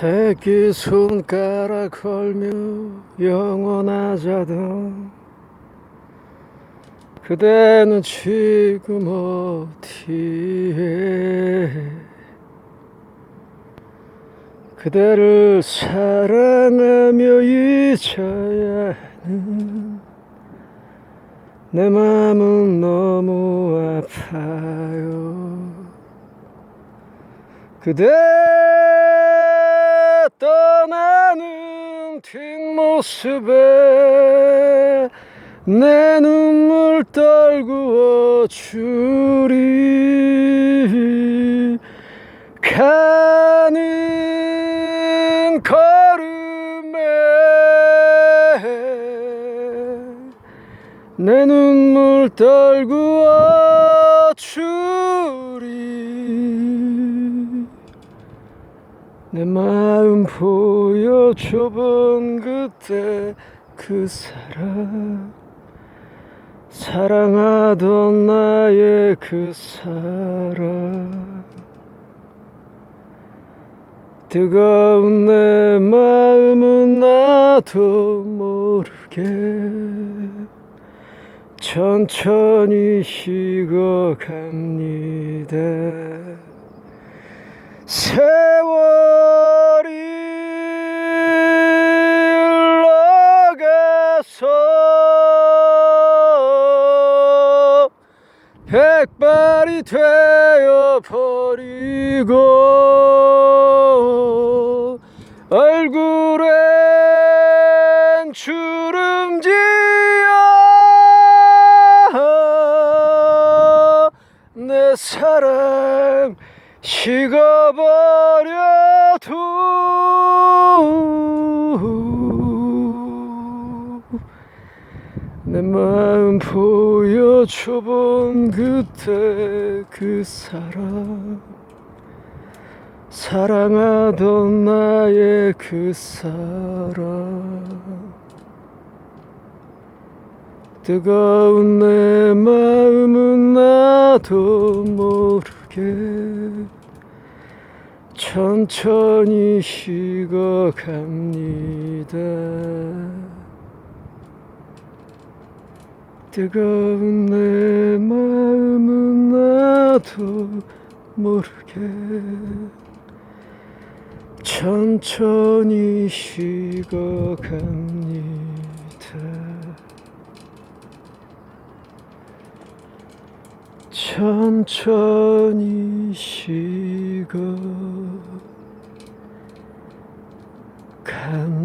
새끼 손가락 걸며 영원하자던 그대는 지금 어디에? 그대를 사랑하며 잊어야 하는 내 마음은 너무 아파요. 그대 떠나는 뒷모습에 내 눈물 떨구어 주리. 가는 걸음에 내 눈물 떨구어 주리. 내마 음 보여줘본 그때 그 사람 사랑하던 나의 그 사람 뜨거운 내 마음은 나도 모르게 천천히 식어갑니다 백발이 되어 버리고 얼굴엔 주름지어 내 사랑 식어버려도 내 마음 보여줘본 그때 그 사람. 사랑하던 나의 그 사람. 뜨거운 내 마음은 나도 모르게 천천히 식어갑니다 뜨거운 내 마음은 나도 모르게 천천히 식어갑니다. 천천히 식어. 갑니다